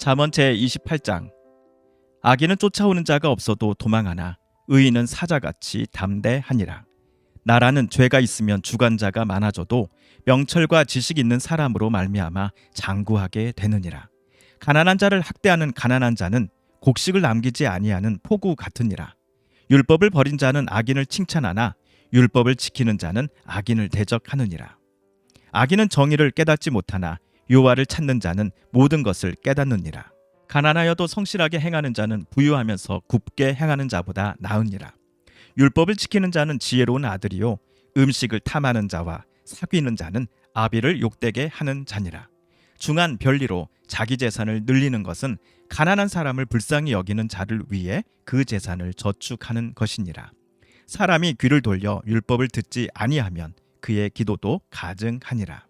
잠언 제 28장 악인은 쫓아오는 자가 없어도 도망하나 의인은 사자같이 담대하니라. 나라는 죄가 있으면 주관자가 많아져도 명철과 지식 있는 사람으로 말미암아 장구하게 되느니라. 가난한 자를 학대하는 가난한 자는 곡식을 남기지 아니하는 포구 같으니라. 율법을 버린 자는 악인을 칭찬하나 율법을 지키는 자는 악인을 대적하느니라. 악인은 정의를 깨닫지 못하나 요하를 찾는 자는 모든 것을 깨닫느니라. 가난하여도 성실하게 행하는 자는 부유하면서 굽게 행하는 자보다 나으니라. 율법을 지키는 자는 지혜로운 아들이요 음식을 탐하는 자와 사귀는 자는 아비를 욕되게 하는 자니라. 중한 별리로 자기 재산을 늘리는 것은 가난한 사람을 불쌍히 여기는 자를 위해 그 재산을 저축하는 것이니라. 사람이 귀를 돌려 율법을 듣지 아니하면 그의 기도도 가증하니라.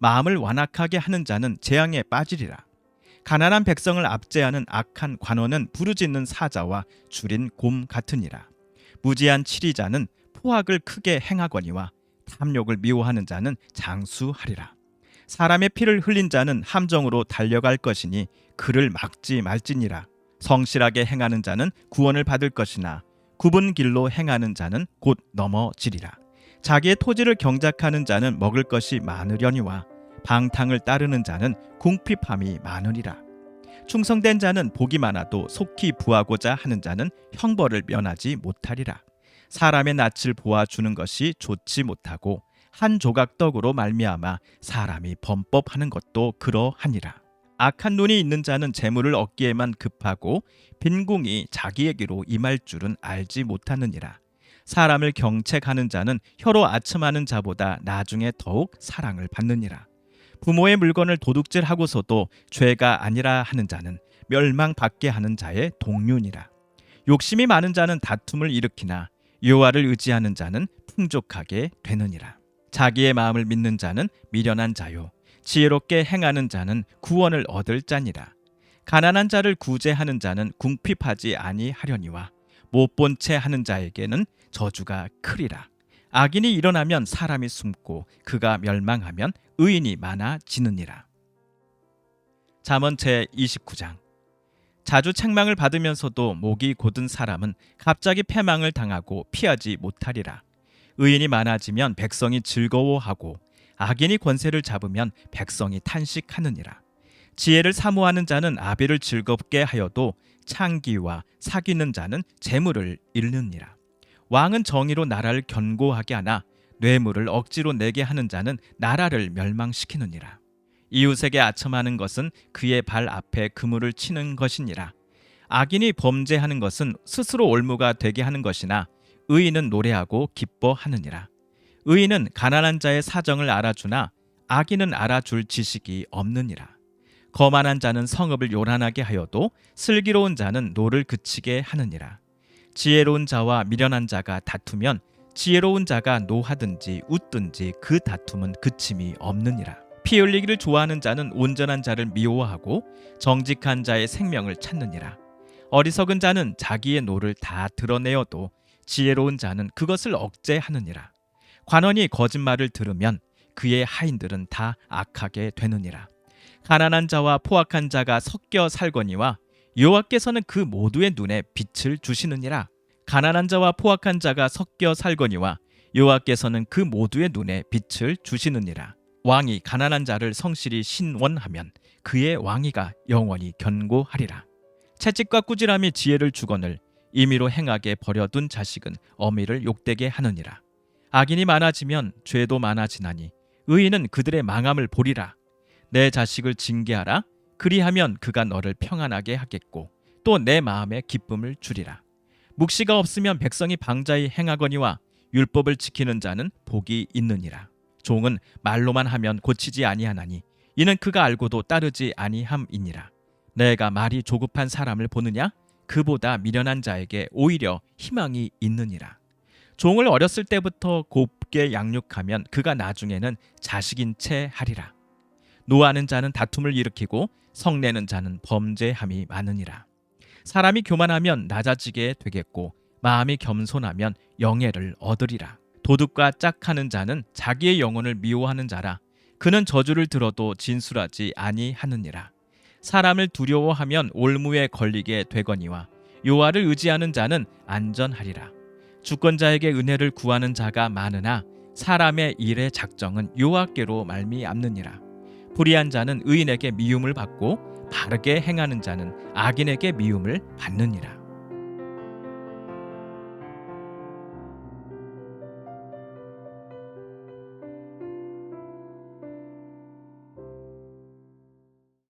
마음을 완악하게 하는 자는 재앙에 빠지리라. 가난한 백성을 압제하는 악한 관원은 부르짖는 사자와 줄인 곰 같으니라. 무지한 치리자는 포악을 크게 행하거니와 탐욕을 미워하는 자는 장수하리라. 사람의 피를 흘린 자는 함정으로 달려갈 것이니 그를 막지 말지니라. 성실하게 행하는 자는 구원을 받을 것이나 굽은 길로 행하는 자는 곧 넘어지리라. 자기의 토지를 경작하는 자는 먹을 것이 많으려니와 방탕을 따르는 자는 궁핍함이 많으리라. 충성된 자는 복이 많아도 속히 부하고자 하는 자는 형벌을 면하지 못하리라. 사람의 낯을 보아주는 것이 좋지 못하고 한 조각 떡으로 말미암아 사람이 범법하는 것도 그러하니라. 악한 눈이 있는 자는 재물을 얻기에만 급하고 빈궁이 자기에게로 임할 줄은 알지 못하느니라. 사람을 경책하는 자는 혀로 아첨하는 자보다 나중에 더욱 사랑을 받느니라. 부모의 물건을 도둑질하고서도 죄가 아니라 하는 자는 멸망받게 하는 자의 동륜이라. 욕심이 많은 자는 다툼을 일으키나 여호와를 의지하는 자는 풍족하게 되느니라. 자기의 마음을 믿는 자는 미련한 자요 지혜롭게 행하는 자는 구원을 얻을 자니라. 가난한 자를 구제하는 자는 궁핍하지 아니하려니와 못 본 채 하는 자에게는 저주가 크리라. 악인이 일어나면 사람이 숨고 그가 멸망하면 의인이 많아지느니라. 잠언 제 29장 자주 책망을 받으면서도 목이 곧은 사람은 갑자기 패망을 당하고 피하지 못하리라. 의인이 많아지면 백성이 즐거워하고 악인이 권세를 잡으면 백성이 탄식하느니라. 지혜를 사모하는 자는 아비를 즐겁게 하여도 창기와 사귀는 자는 재물을 잃느니라. 왕은 정의로 나라를 견고하게 하나 뇌물을 억지로 내게 하는 자는 나라를 멸망시키느니라. 이웃에게 아첨하는 것은 그의 발 앞에 그물을 치는 것이니라. 악인이 범죄하는 것은 스스로 올무가 되게 하는 것이나 의인은 노래하고 기뻐하느니라. 의인은 가난한 자의 사정을 알아주나 악인은 알아줄 지식이 없느니라. 거만한 자는 성읍을 요란하게 하여도 슬기로운 자는 노를 그치게 하느니라. 지혜로운 자와 미련한 자가 다투면 지혜로운 자가 노하든지 웃든지 그 다툼은 그침이 없느니라. 피 흘리기를 좋아하는 자는 온전한 자를 미워하고 정직한 자의 생명을 찾느니라. 어리석은 자는 자기의 노를 다 드러내어도 지혜로운 자는 그것을 억제하느니라. 관원이 거짓말을 들으면 그의 하인들은 다 악하게 되느니라. 가난한 자와 포악한 자가 섞여 살거니와 여호와께서는 그 모두의 눈에 빛을 주시느니라. 가난한 자와 포악한 자가 섞여 살거니와 여호와께서는 그 모두의 눈에 빛을 주시느니라. 왕이 가난한 자를 성실히 신원하면 그의 왕위가 영원히 견고하리라. 채찍과 꾸지람이 지혜를 주거늘 임의로 행하게 버려둔 자식은 어미를 욕되게 하느니라. 악인이 많아지면 죄도 많아지나니 의인은 그들의 망함을 보리라. 내 자식을 징계하라. 그리하면 그가 너를 평안하게 하겠고 또 내 마음에 기쁨을 주리라. 묵시가 없으면 백성이 방자히 행하거니와 율법을 지키는 자는 복이 있느니라. 종은 말로만 하면 고치지 아니하나니 이는 그가 알고도 따르지 아니함이니라. 내가 말이 조급한 사람을 보느냐? 그보다 미련한 자에게 오히려 희망이 있느니라. 종을 어렸을 때부터 곱게 양육하면 그가 나중에는 자식인 채 하리라. 노하는 자는 다툼을 일으키고 성내는 자는 범죄함이 많으니라. 사람이 교만하면 낮아지게 되겠고 마음이 겸손하면 영예를 얻으리라. 도둑과 짝하는 자는 자기의 영혼을 미워하는 자라. 그는 저주를 들어도 진술하지 아니하느니라. 사람을 두려워하면 올무에 걸리게 되거니와 요하를 의지하는 자는 안전하리라. 주권자에게 은혜를 구하는 자가 많으나 사람의 일의 작정은 요하께로 말미암느니라. 불의한 자는 의인에게 미움을 받고 바르게 행하는 자는 악인에게 미움을 받느니라.